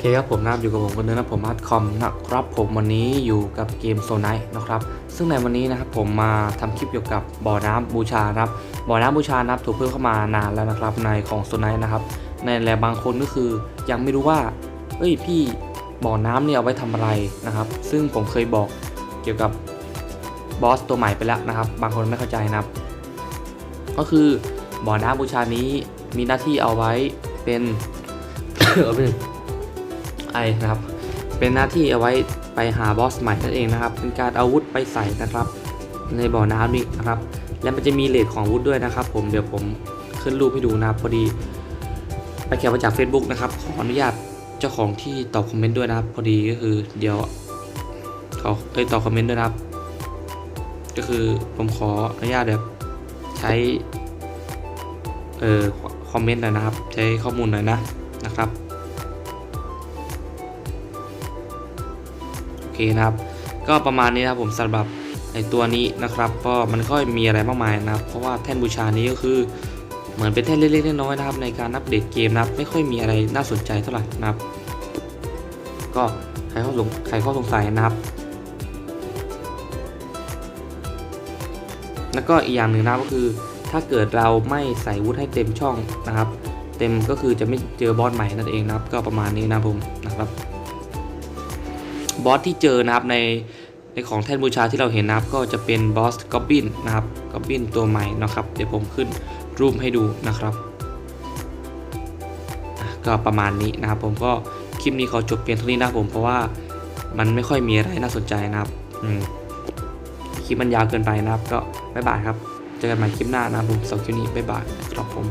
เคครับผมนะครับอยู่กับผมคนเดิมนะผมอาร์ตคอมนะครับผมวันนี้อยู่กับเกมโซนไนนะครับ ซึ่งในวันนี้นะครับผมมาทำคลิปเกี่ยวกับบ่อน้ำบูชานะครับบ่อน้ำบูชานะครับถูกเพิ่มเข้ามานานแล้วนะครับในของโซนไนนะครับ ในแลบางคนก็คือยังไม่รู้ว่า เอ้ยพี่บ่อน้ำเนี่ยเอาไว้ทำอะไรนะครับ ซึ่งผมเคยบอกเกี่ยวกับบอสตัวใหม่ไปแล้วนะครับ บางคนไม่เข้าใจนะครับ ก็คือบ่อน้ำบูชานี้มีหน้าที่เอาไว้เป็นเอาเป็น ไอนะครับเป็นหน้าที่เอาไว้ไปหาบอสใหม่นั่นเองนะครับ เป็นการอาวุธไปใส่นะครับ ในบ่อน้ำนี้นะครับ และมันจะมีเลทของอาวุธด้วยนะครับ ผมเดี๋ยวผมขึ้นรูปให้ดูนะครับพอดีไปแคปมาจาก Facebook นะครับขออนุญาตเจ้าของที่ตอบคอมเมนต์ด้วยนะครับ พอดีก็คือเดี๋ยวขาเอ้ยตอบคอมเมนต์ด้วยนะครับ ก็คือผมขออนุญาตแบบใช้เอ่อคอมเมนต์หน่อยนะครับ ใช้ข้อมูลหน่อยนะนะครับ เคนะครับ ก็ประมาณนี้นะครับผมสำหรับไอตัวนี้นะครับก็มันก็มีอะไรมากมายนะครับ เพราะว่าแท่นบูชานี้ก็คือเหมือนเป็นแท่นเล็กๆน้อยๆนะครับ ในการอัปเดตเกมนะครับ ไม่ค่อยมีอะไรน่าสนใจเท่าไหร่นะครับ ก็ใครข้อสงใครข้อสงสัยนะครับ แล้วก็อีกอย่างหนึ่งนะก็คือ ถ้าเกิดเราไม่ใส่วุฒิให้เต็มช่องนะครับ เต็มก็คือจะไม่เจอบอสใหม่นั่นเองนะครับ ก็ประมาณนี้นะผมนะครับ บอสที่เจอนะครับในในของแท่นบูชาที่เราเห็นนะครับก็จะเป็นบอสกอบบินนะครับกอบบินตัวใหม่นะครับ เดี๋ยวผมขึ้นรูปให้ดูนะครับ ก็ประมาณนี้นะครับ ผมก็คลิปนี้ขอจบเพียงเท่านี้นะครับผมเพราะว่ามันไม่ค่อยมีอะไรน่าสนใจนะครับคลิปมันยาวเกินไปนะครับ ก็บ๊ายบายครับ เจอกันใหม่คลิปหน้านะครับผมสำหรับคลิปนี้บ๊ายบายครับผม